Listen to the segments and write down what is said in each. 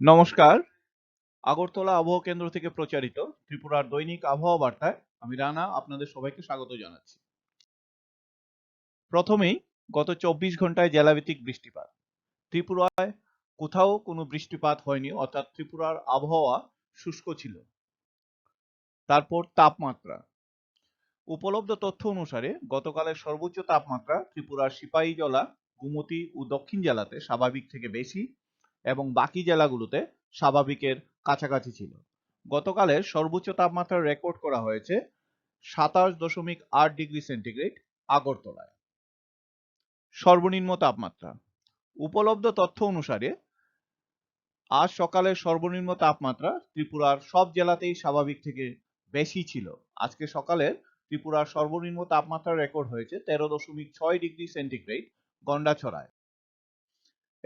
নমস্কার। আগরতলা আবহাওয়া কেন্দ্র থেকে প্রচারিত ত্রিপুরার দৈনিক আবহাওয়া বার্তায় আমি রানা, আপনাদের সবাইকে স্বাগত জানাচ্ছি। প্রথমেই গত চব্বিশ ঘন্টায় জেলাভিত্তিক বৃষ্টিপাত। ত্রিপুরায় কোথাও কোনো বৃষ্টিপাত হয়নি, অর্থাৎ ত্রিপুরার আবহাওয়া শুষ্ক ছিল। তারপর তাপমাত্রা। উপলব্ধ তথ্য অনুসারে গতকালের সর্বোচ্চ তাপমাত্রা ত্রিপুরার সিপাহীজলা, গুমতি ও দক্ষিণ জেলাতে স্বাভাবিক থেকে বেশি এবং বাকি জেলাগুলোতে স্বাভাবিকের কাছাকাছি ছিল। গতকালের সর্বোচ্চ তাপমাত্রা রেকর্ড করা হয়েছে সাতাশ দশমিক আট ডিগ্রি সেন্টিগ্রেড আগরতলায়। সর্বনিম্ন তাপমাত্রা। উপলব্ধ তথ্য অনুসারে আজ সকালের সর্বনিম্ন তাপমাত্রা ত্রিপুরার সব জেলাতেই স্বাভাবিক থেকে বেশি ছিল। আজকে সকালের ত্রিপুরার সর্বনিম্ন তাপমাত্রা রেকর্ড হয়েছে তেরো দশমিক ছয় ডিগ্রি সেন্টিগ্রেড গন্ডাছড়ায়।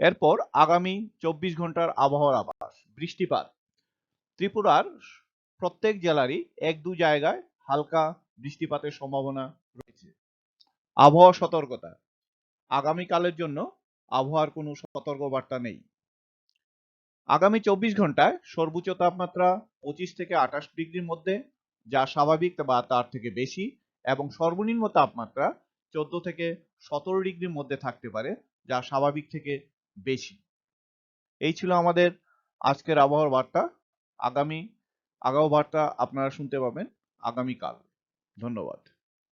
এরপর আগামী চব্বিশ ঘণ্টার আবহাওয়ার আভাস, বৃষ্টিপাত। ত্রিপুরার প্রত্যেক জেলারই এক দু জায়গায় হালকা বৃষ্টিপাতের সম্ভাবনা রয়েছে। আবহাওয়া সতর্কতা। আগামীকালের জন্য আবহাওয়ার কোনো সতর্ক বার্তা নেই। আগামী চব্বিশ ঘন্টায় সর্বোচ্চ তাপমাত্রা পঁচিশ থেকে আঠাশ ডিগ্রির মধ্যে, যা স্বাভাবিক বা তার থেকে বেশি, এবং সর্বনিম্ন তাপমাত্রা চোদ্দ থেকে সতেরো ডিগ্রির মধ্যে থাকতে পারে, যা স্বাভাবিক থেকে বেশি। এই ছিল আমাদের আজকের আবহাওয়ার বার্তা। আগামী, আগাও বার্তা আপনারা শুনতে পাবেন আগামীকাল। ধন্যবাদ।